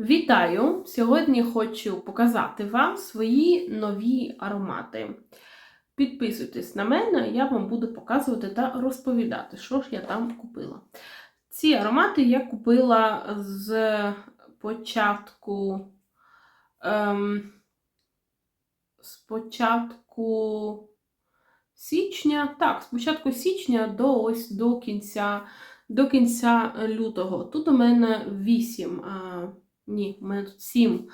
Вітаю! Сьогодні хочу показати вам свої нові аромати. Підписуйтесь на мене, я вам буду показувати та розповідати, що ж я там купила. Ці аромати я купила з початку. Ем, з початку січня. Так, з початку січня до ось до кінця, до кінця лютого. Тут у мене 8. Ні, у мене тут 7,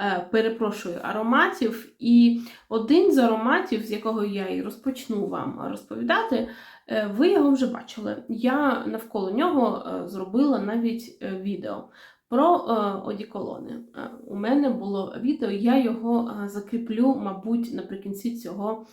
е, перепрошую, ароматів. І один з ароматів, з якого я і розпочну вам розповідати, е, ви його вже бачили. Я навколо нього е, зробила навіть відео. Про одіколони. У мене було відео, я його закріплю, мабуть, наприкінці цього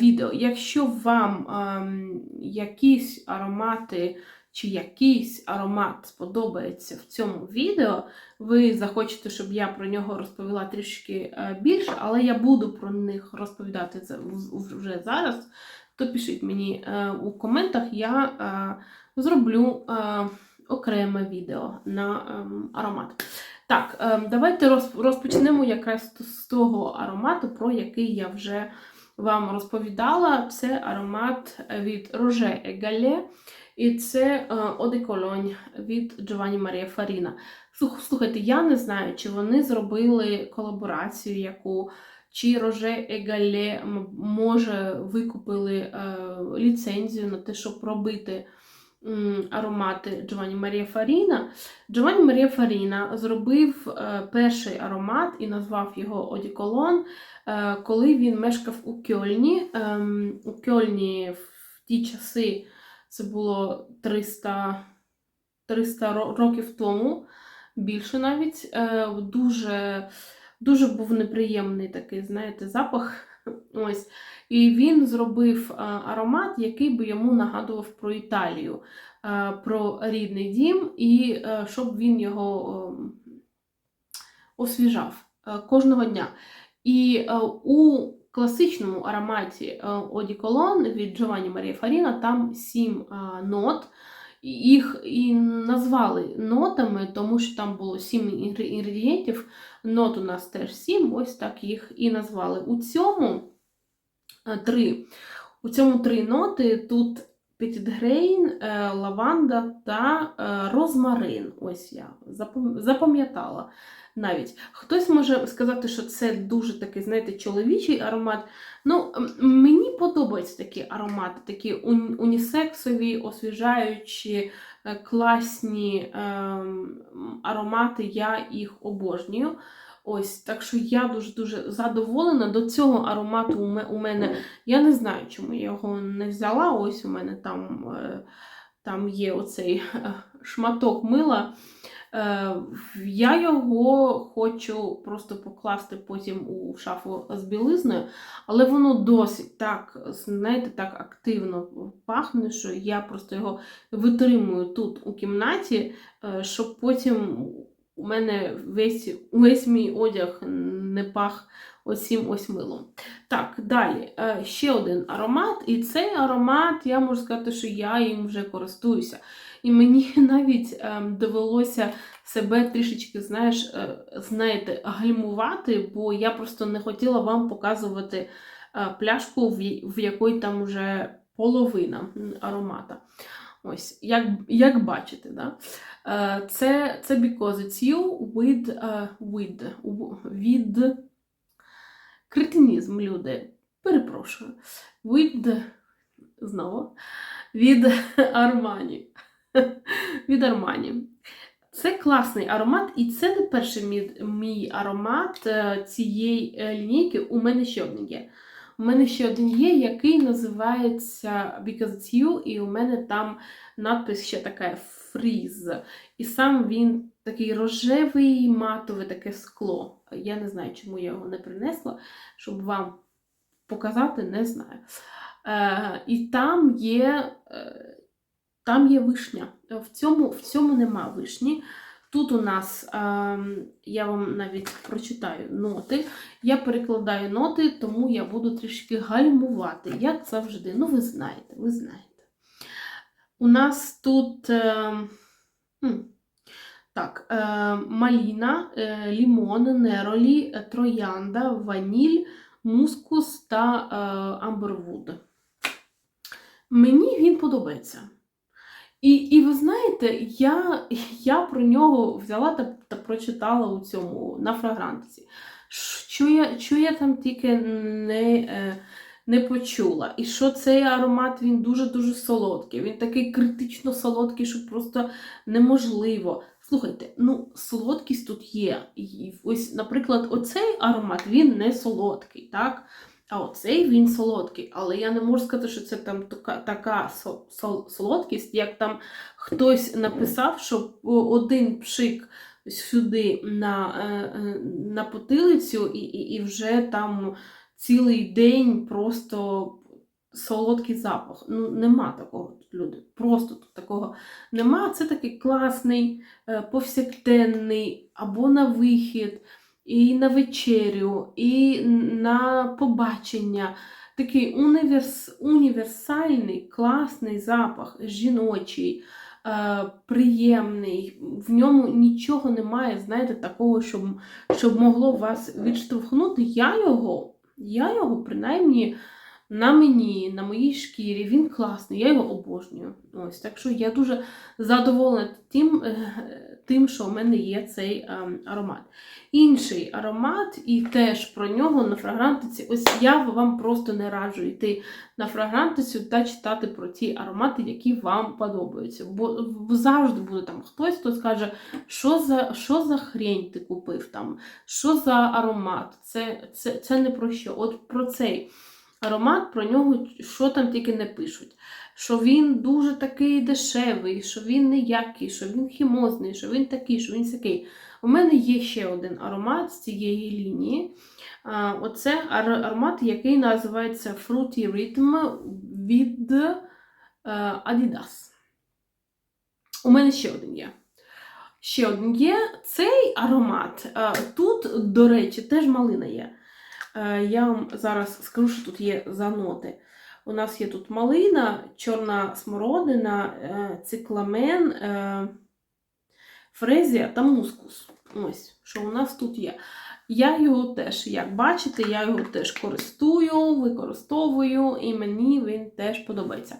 відео. Якщо вам ем, якісь аромати чи якийсь аромат сподобається в цьому відео, ви захочете, щоб я про нього розповіла трішки е, більше, але я буду про них розповідати вже зараз, то пишіть мені е, у коментах, я е, зроблю окреме відео на ем, аромат. Так, ем, давайте розпочнемо якраз з того аромату, про який я вже вам розповідала. Це аромат від Roger Egalé. І це Eau від Maria Farina. Слух- Слухайте, я не знаю, чи вони зробили колаборацію яку, чи Роже Егале може викупили е, ліцензію на те, щоб робити аромати Giovanni Maria Farina. Giovanni Maria Farina зробив е, перший аромат і назвав його Cologne, е, коли він мешкав у Кьольні. Ем, у Кьольні в ті часи це було 300, 300 років тому, більше навіть. Е, Дуже, дуже був неприємний такий, знаєте, запах. Ось. І він зробив е, аромат, який би йому нагадував про Італію, е, про рідний дім, і щоб він його освіжав кожного дня. І у класичному ароматі Оді Колон від Джованні Марія Фаріна там сім е, нот. Їх і назвали нотами, тому що там було сім інгредієнтів. Нот у нас теж сім, ось так їх і назвали. У цьому е, три. У цьому три ноти тут Петітгрейн, е, лаванда та е, розмарин. Ось я запам'ятала навіть. Хтось може сказати, що це дуже такий, знаєте, чоловічий аромат. Ну, мені подобаються такі аромати, такі унісексові, освіжаючі, е, класні ем, аромати. Я їх обожнюю. Ось, так що я дуже-дуже задоволена. До цього аромату у мене, я не знаю, чому я його не взяла. Ось у мене там, е, там є оцей е, шматок мила. Е, Я його хочу просто покласти потім у шафу з білизною, але воно досить так, знаєте, так активно пахне, що я просто його витримую тут у кімнаті, щоб потім у мене весь, весь мій одяг не пах оцім ось милом. Так, далі. Е, Ще один аромат, і цей аромат, я можу сказати, що я їм вже користуюся. І мені навіть ем, довелося себе трішечки, знаєш, е, знаєте, гальмувати, бо я просто не хотіла вам показувати е, пляшку, в, якої там вже половина аромата. Ось, як, як бачите, да? Е, це, це because it's you with, е, with, від кретинізм, люди. Перепрошую. With, знову, від Армані. від Армані. Це класний аромат, і це не перший мій, мій аромат е, цієї лінійки. У мене ще один є. У мене ще один є, який називається Because It's You, і у мене там надпис ще така фріз. І сам він такий рожевий, матове таке скло. Я не знаю, чому я його не принесла, щоб вам показати, не знаю. Е, і там є. Е, там є вишня. В цьому, в цьому нема вишні. Тут у нас, ем, я вам навіть прочитаю ноти. Я перекладаю ноти, тому я буду трішки гальмувати, як завжди. Ну, ви знаєте, ви знаєте. У нас тут. ем, Так, е, маліна, е, лімон, неролі, е, троянда, ваніль, мускус та е, амбервуд. Мені він подобається. І, і ви знаєте, я, я про нього взяла та, та прочитала у цьому на фрагрантиці. Що я, що я там тільки не, е, не почула. І що цей аромат він дуже-дуже солодкий. Він такий критично солодкий, що просто неможливо. Слухайте, ну солодкість тут є. І ось, наприклад, оцей аромат він не солодкий, так? А оцей він солодкий. Але я не можу сказати, що це там така, така со- сол- солодкість, як там хтось написав, що один пшик сюди на, е, е, на потилицю, і, і, і вже там цілий день просто солодкий запах. Ну, нема такого тут, люди. Просто тут такого нема. Це такий класний, е, повсякденний або на вихід, і на вечерю, і на побачення. Такий універс, універсальний, класний запах, жіночий, е, приємний. В ньому нічого немає, знаєте, такого, щоб, щоб могло вас відштовхнути. Я його, я його принаймні на мені, на моїй шкірі, він класний, я його обожнюю. Ось, так що я дуже задоволена тим, е, тим що в мене є цей е, аромат. Інший аромат, і теж про нього на фрагрантиці. Ось я вам просто не раджу йти на фрагрантицю та читати про ті аромати, які вам подобаються. Бо завжди буде там хтось, хто скаже, що за що за хрень ти купив там, що за аромат. Це, це, це не про що. От про цей аромат, про нього що там тільки не пишуть. Що він дуже такий дешевий, що він ніякий, що він хімозний, що він такий, що він сякий. У мене є ще один аромат з цієї лінії. Оце аромат, який називається Fruity Rhythm від е, Adidas. У мене ще один є. Ще один є. Цей аромат. Тут, до речі, теж малина є. Е, Я вам зараз скажу, що тут є за ноти. У нас є тут малина, чорна смородина, е, цикламен, е, фрезія та мускус. Ось, що у нас тут є. Я його теж, як бачите, я його теж користую, використовую, і мені він теж подобається.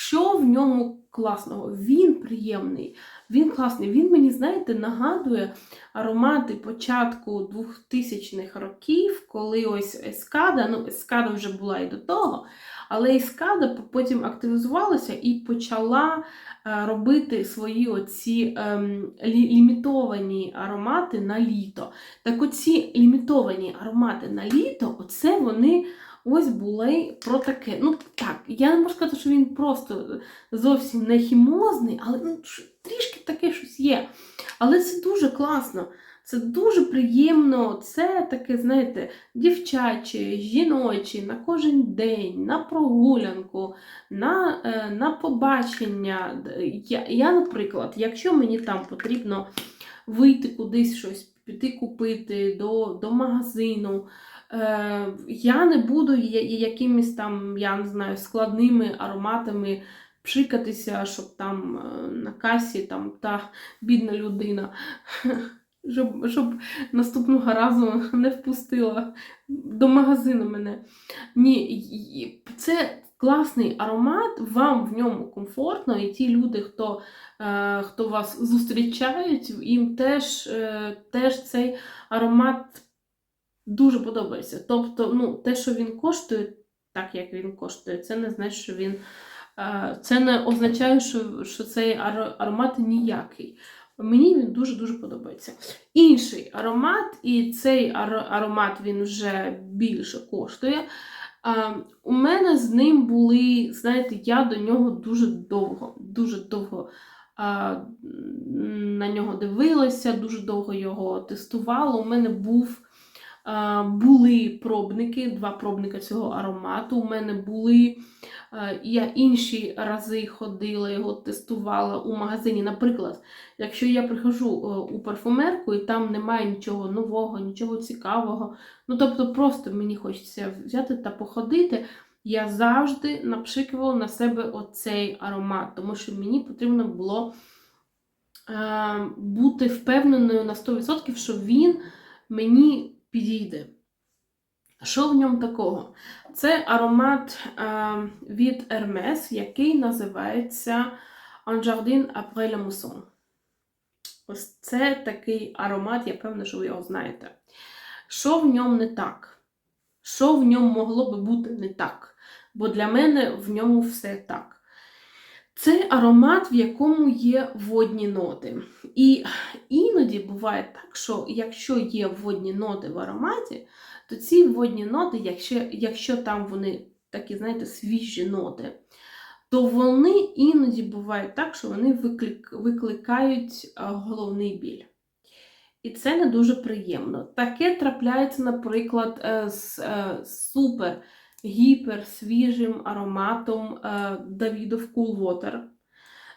Що в ньому класного? Він приємний, він класний. Він мені, знаєте, нагадує аромати початку 2000-х років, коли ось ескада, ну, ескада вже була і до того, але ескада потім активізувалася і почала е, робити свої оці ем, лі- лімітовані аромати на літо. Так оці лімітовані аромати на літо, оце вони ось були про таке. Ну так, я не можу сказати, що він просто зовсім не хімозний, але ну, трішки таке щось є. Але це дуже класно. Це дуже приємно, це таке, знаєте, дівчаче, жіноче, на кожен день, на прогулянку, на, е, на побачення. Я, я, наприклад, якщо мені там потрібно вийти кудись щось, піти купити до, до магазину, я не буду якимись там, я не знаю, складними ароматами пшикатися, щоб там е, на касі там та бідна людина. Щоб, щоб наступного разу не впустила до магазину мене. Ні, це класний аромат, вам в ньому комфортно, і ті люди, хто, е, хто вас зустрічають, їм теж, е, теж цей аромат дуже подобається. Тобто, ну, те, що він коштує, так як він коштує, це не значить, що він. е, Це не означає, що, що цей аромат ніякий. Мені він дуже-дуже подобається. Інший аромат, і цей аромат він вже більше коштує. У мене з ним були, знаєте, я до нього дуже довго, дуже довго на нього дивилася, дуже довго його тестувала. У мене був, були пробники, два пробника цього аромату. У мене були. Я інші рази ходила, його тестувала у магазині. Наприклад, якщо я приходжу е, у парфумерку і там немає нічого нового, нічого цікавого, ну тобто просто мені хочеться взяти та походити, я завжди напшикувала на себе оцей аромат, тому що мені потрібно було е, бути впевненою на 100%, що він мені підійде. Що в ньому такого? Це аромат е, від Hermes, який називається Un Jardin après la Mousson. Ось це такий аромат, я певна, що ви його знаєте. Що в ньому не так? Що в ньому могло би бути не так? Бо для мене в ньому все так. Це аромат, в якому є водні ноти. І іноді буває так, що якщо є водні ноти в ароматі, то ці водні ноти, якщо, якщо там вони такі, знаєте, свіжі ноти, то вони іноді бувають так, що вони виклик, викликають головний біль. І це не дуже приємно. Таке трапляється, наприклад, е, з е, супер гіпер свіжим ароматом е, Давідов Cool Water.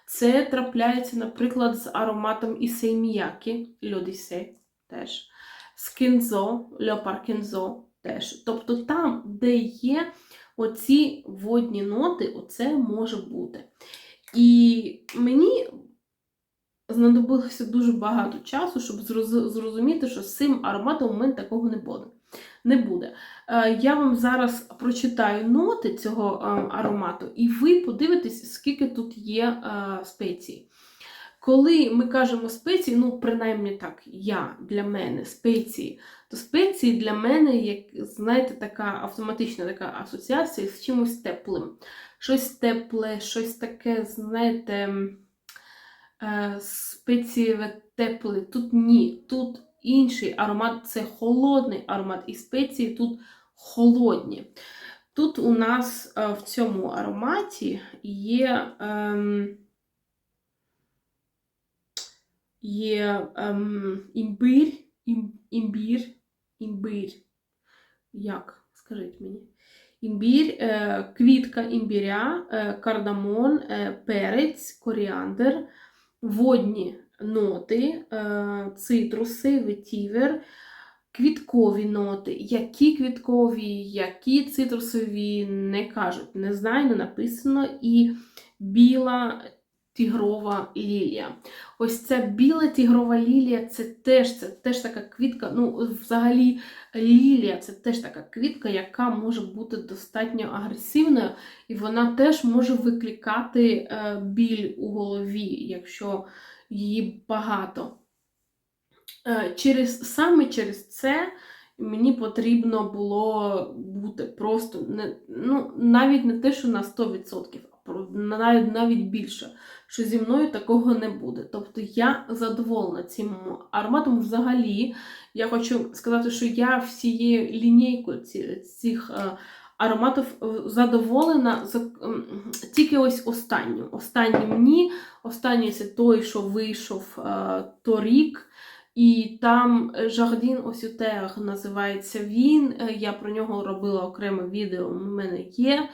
Це трапляється, наприклад, з ароматом Ісей Міякі, Льодісе теж, з Кінзо, Леопар Кінзо теж. Тобто там, де є оці водні ноти, оце може бути. І мені знадобилося дуже багато часу, щоб зрозуміти, що з цим ароматом у мене такого не буде. Не буде. Е, Я вам зараз прочитаю ноти цього е, аромату, і ви подивитесь, скільки тут є е, спецій. Коли ми кажемо спеції, ну, принаймні так, я для мене спеції, то спеції для мене, як, знаєте, така автоматична така асоціація з чимось теплим. Щось тепле, щось таке, знаєте, е, тепле. Тут ні. Тут інший аромат це холодний аромат, і спеції тут холодні. Тут у нас е, в цьому ароматі є. ем, Є ем, імбир, ім, імбір, імбир. Як? Скажіть мені. Імбір, е, квітка імбіря, е, кардамон, перець, коріандр, водні ноти, е, цитруси, ветівер, квіткові ноти. Які квіткові, які цитрусові, не кажуть, не знаю, не написано. І біла тігрова лілія. Ось ця біла тігрова лілія це теж, це теж така квітка. Ну, взагалі, лілія це теж така квітка, яка може бути достатньо агресивною, і вона теж може викликати е, біль у голові, якщо її багато. Е, через, саме через це мені потрібно було бути просто не, ну, навіть не те, що на 100%, а навіть, навіть більше, що зі мною такого не буде. Тобто я задоволена цим ароматом взагалі. Я хочу сказати, що я всією лінійкою цих е, ароматів е, задоволена тільки ось останнім. Останнім ні. Останній це той, що вийшов е, торік. І там Жардін Осютер називається він. Е, Я про нього робила окреме відео, у мене є.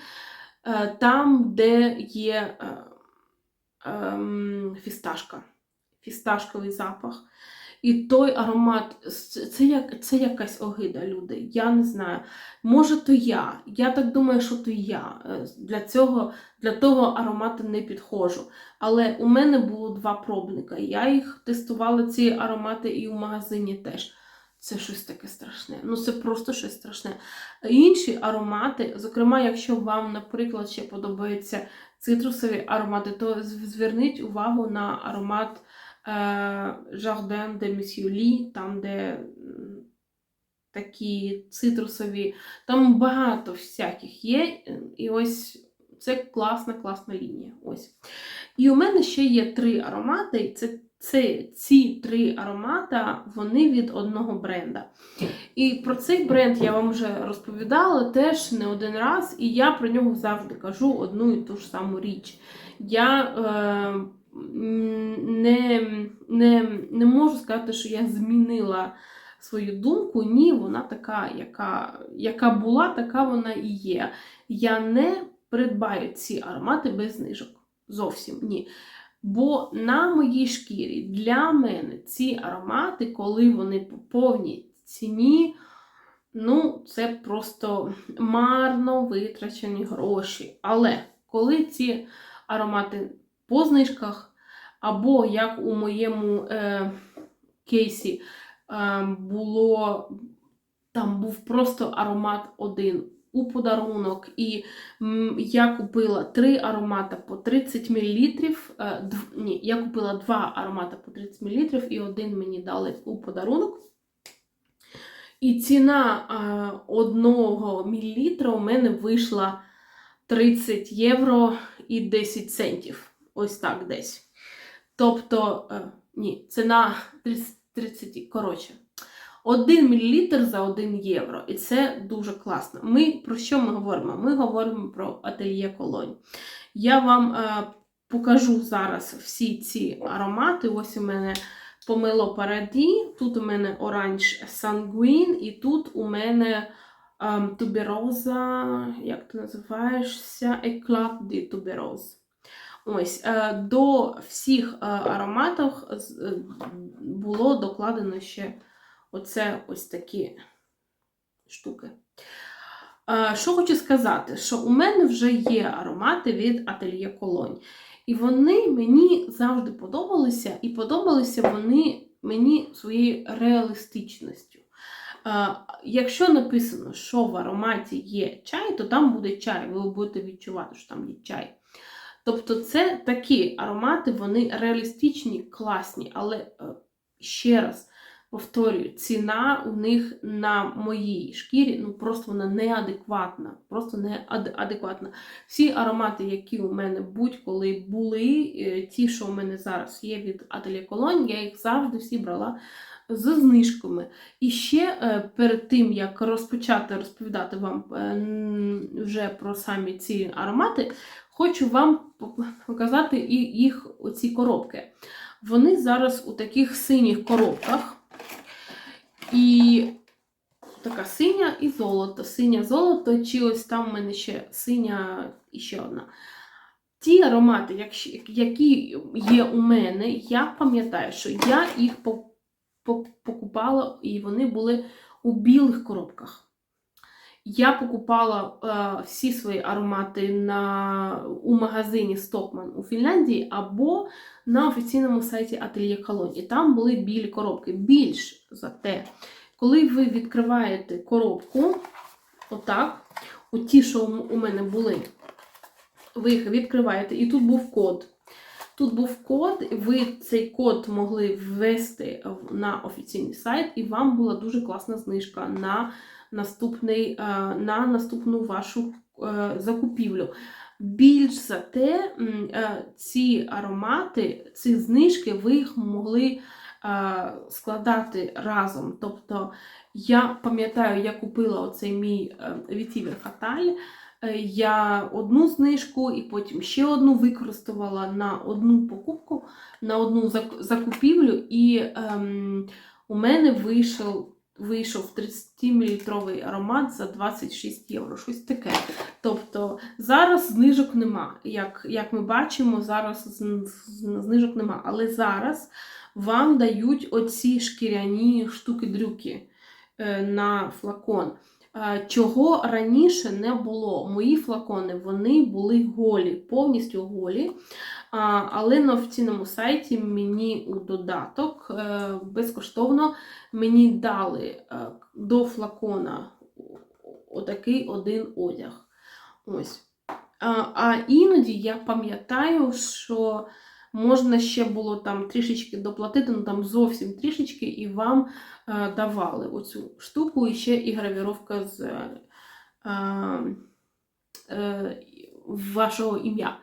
Е, Там, де є е, ем, фісташка, фісташковий запах. І той аромат, це, як, це якась огида, люди. Я не знаю. Може, то я. Я так думаю, що то я. Е, Для цього, для того аромату не підходжу. Але у мене було два пробника. Я їх тестувала, ці аромати, і в магазині теж. Це щось таке страшне. Ну, це просто щось страшне. Інші аромати, зокрема, якщо вам, наприклад, ще подобаються цитрусові аромати, то зверніть увагу на аромат е, Jardin de Monsieur там, де такі цитрусові, там багато всяких є. І ось це класна, класна лінія. Ось. І у мене ще є три аромати. і Це, це ці три аромата, вони від одного бренда. І про цей бренд я вам вже розповідала теж не один раз, і я про нього завжди кажу одну і ту ж саму річ. Я е, не, не, не можу сказати, що я змінила свою думку. Ні, вона така, яка, яка була, така вона і є. Я не придбаю ці аромати без знижок. Зовсім ні. Бо на моїй шкірі для мене ці аромати, коли вони по повній ціні, ну, це просто марно витрачені гроші. Але коли ці аромати по знижках, або як у моєму е, кейсі е, було, там був просто аромат один у подарунок, і м, я купила три аромата по 30 мл. Е, дв, ні, я купила два аромата по 30 мл, і один мені дали у подарунок. І ціна е, одного мілілітра у мене вийшла 30 євро і 10 центів. Ось так десь. Тобто, е, ні, ціна 30, 30 коротше. 1 мл за 1 євро. І це дуже класно. Ми про що ми говоримо? Ми говоримо про ательє колонь. Я вам е, покажу зараз всі ці аромати. Ось у мене помило Параді, тут у мене оранж Сангвін, і тут у мене ем, тубероза, як ти називаєшся? Еклад ді тубероз. Ось, е, до всіх е, ароматів е, було докладено ще оце ось такі штуки. Що хочу сказати, що у мене вже є аромати від Atelier Cologne. І вони мені завжди подобалися, і подобалися вони мені своєю реалістичністю. Якщо написано, що в ароматі є чай, то там буде чай, ви будете відчувати, що там є чай. Тобто це такі аромати, вони реалістичні, класні, але е, ще раз повторюю, ціна у них на моїй шкірі ну просто вона неадекватна. Просто неадекватна. Всі аромати, які у мене будь-коли були, е, ті, що у мене зараз є від Atelier Cologne, я їх завжди всі брала з знижками. І ще е, перед тим, як розпочати розповідати вам е, вже про самі ці аромати, хочу вам показати їх оці коробки. Вони зараз у таких синіх коробках. І така синя і золото. Синя золото, чи ось там в мене ще синя і ще одна. Ті аромати, які є у мене, я пам'ятаю, що я їх покупала, і вони були у білих коробках. Я покупала е, всі свої аромати на, у магазині Stockman у Фінляндії або на офіційному сайті Atelier Cologne. І там були білі коробки. Більш за те, коли ви відкриваєте коробку, отак, от ті, що у мене були, ви їх відкриваєте, і тут був код. Тут був код, ви цей код могли ввести на офіційний сайт, і вам була дуже класна знижка на наступний, е, на наступну вашу е, закупівлю. Більш за те, е, ці аромати, ці знижки, ви їх могли складати разом. Тобто, я пам'ятаю, я купила оцей мій Vetiver Fatal, Я одну знижку і потім ще одну використовувала на одну покупку, на одну закупівлю, і ем, у мене вийшов, вийшов 30-мл аромат за 26 євро. Щось таке. Тобто зараз знижок нема. Як, як ми бачимо, зараз знижок нема. Але зараз вам дають оці шкіряні штуки-дрюки е, на флакон. Е, Чого раніше не було. Мої флакони вони були голі, повністю голі. Але на офіційному сайті мені у додаток е, безкоштовно мені дали е, до флакона отакий один одяг. Ось. А іноді я пам'ятаю, що можна ще було там трішечки доплатити, ну там зовсім трішечки, і вам е, давали оцю штуку, і ще і гравіровка з е, е, вашого ім'я.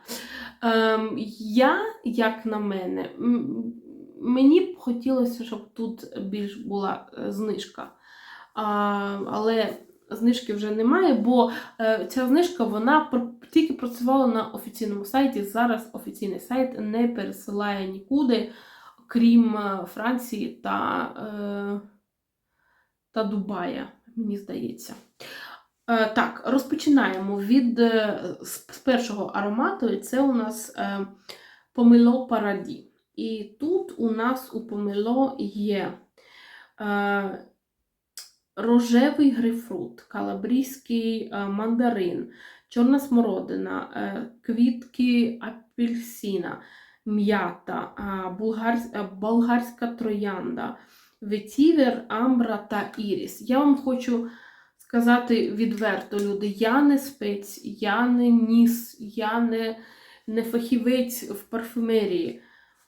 Ем, я, як на мене, мені б хотілося, щоб тут більш була е, знижка. А, але знижки вже немає, бо е, ця знижка вона тільки працювала на офіційному сайті. Зараз офіційний сайт не пересилає нікуди, крім е, Франції та, е, та Дубая, мені здається. Так, розпочинаємо від з першого аромату, і це у нас помило Параді. І тут у нас у помило є рожевий грейпфрут, калабрійський е, мандарин, чорна смородина, е, квітки апельсина, м'ята, а, болгарська троянда, ветівер, амбра та іріс. Я вам хочу сказати відверто, люди, я не спец, я не ніс, я не, не фахівець в парфюмерії.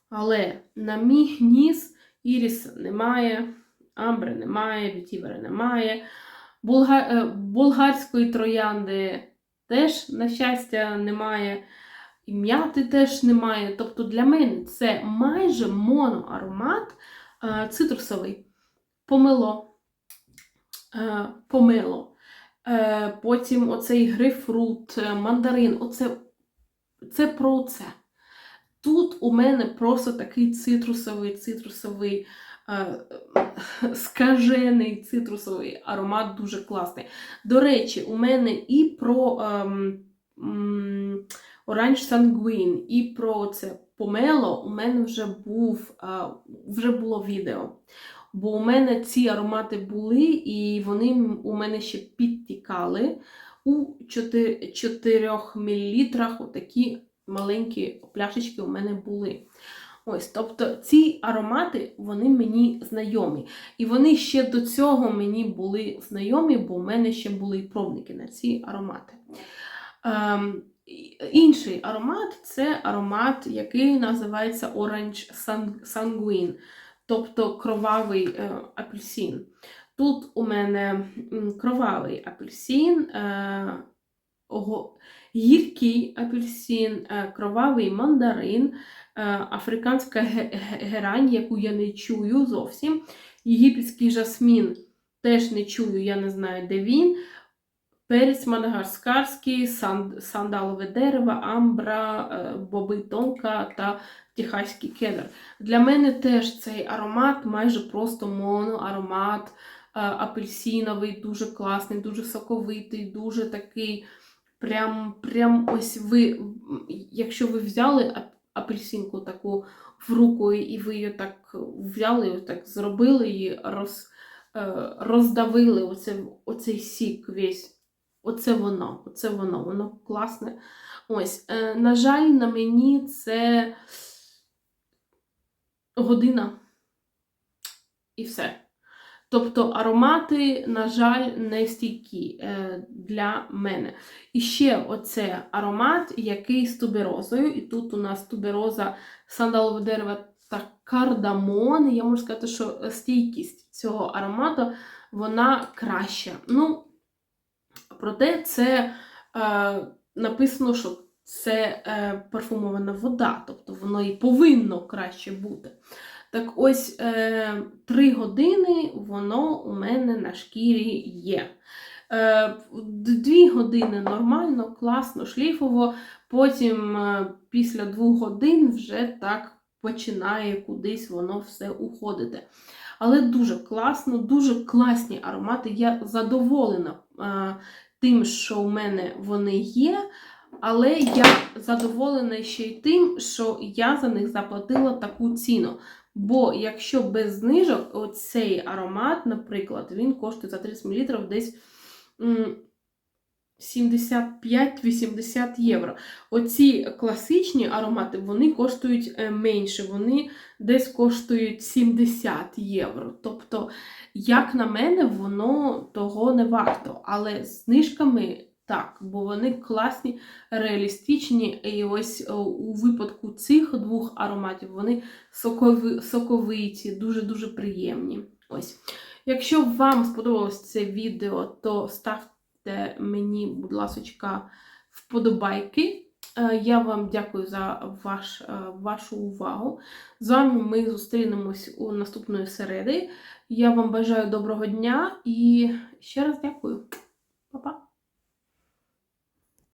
Але на мій ніс іріс немає, амбри немає, ветівера немає. Булга... е, Болгарської троянди теж, на щастя, немає. І м'яти теж немає. Тобто для мене це майже моноаромат е, цитрусовий. Помило. Е, помило. Потім оцей грейпфрут, мандарин. Оце, це про це. Тут у мене просто такий цитрусовий, цитрусовий, скажений цитрусовий аромат дуже класний. До речі, у мене і про ем, Orange Sanguine, і про це помело у мене вже був е, вже було відео. Бо у мене ці аромати були, і вони у мене ще підтікали у 4, 4 мл. Отакі маленькі пляшечки у мене були. Ось, тобто ці аромати вони мені знайомі. І вони ще до цього мені були знайомі, бо у мене ще були пробники на ці аромати. Ем, інший аромат це аромат, який називається Orange San- Sanguine, тобто кровавий е, апельсин. Тут у мене кровавий апельсин, е, гіркий апельсин, е, кровавий мандарин, е, африканська ге- ге- герань, яку я не чую зовсім. Єгипетський жасмін теж не чую, я не знаю, де він. Перець мадагаскарський, сан- сандалове дерево, амбра, е, боби тонка та техаський кедр. Для мене теж цей аромат майже просто моноаромат, апельсиновий, дуже класний, дуже соковитий, дуже такий. Прям, прям ось ви, якщо ви взяли апельсинку таку в руку, і ви її так взяли, так зробили і роз, е, роздавили оце, оцей сік весь. Оце воно, оце воно, воно класне. Ось, е, на жаль, на мені це година і все. Тобто аромати, на жаль, не стійкі е, для мене. І ще оце аромат, який з туберозою. І тут у нас тубероза сандалове дерево та кардамон. Я можу сказати, що стійкість цього аромату вона краща. Ну, проте це е, написано, що це е, парфумована вода, тобто воно і повинно краще бути. Так ось е, 3 години воно у мене на шкірі є. Е, Дві години нормально, класно, шліфово, потім е, після двох годин вже так починає кудись воно все уходити. Але дуже класно, дуже класні аромати. Я задоволена е, тим, що у мене вони є. Але я задоволена ще й тим, що я за них заплатила таку ціну. Бо якщо без знижок, оцей аромат, наприклад, він коштує за 30 мл десь 75-80 євро. Оці класичні аромати вони коштують е, менше, вони десь коштують 70 євро. Тобто, як на мене, воно того не варто. Але знижками так, бо вони класні, реалістичні. І ось е, у випадку цих двох ароматів вони сокови, соковиті, дуже-дуже приємні. Ось. Якщо вам сподобалось це відео, то ставте мені, будь ласка, вподобайки. Е, Я вам дякую за ваш, е, вашу увагу. З вами ми зустрінемось у наступної середи. Я вам бажаю доброго дня і ще раз дякую. Па-па!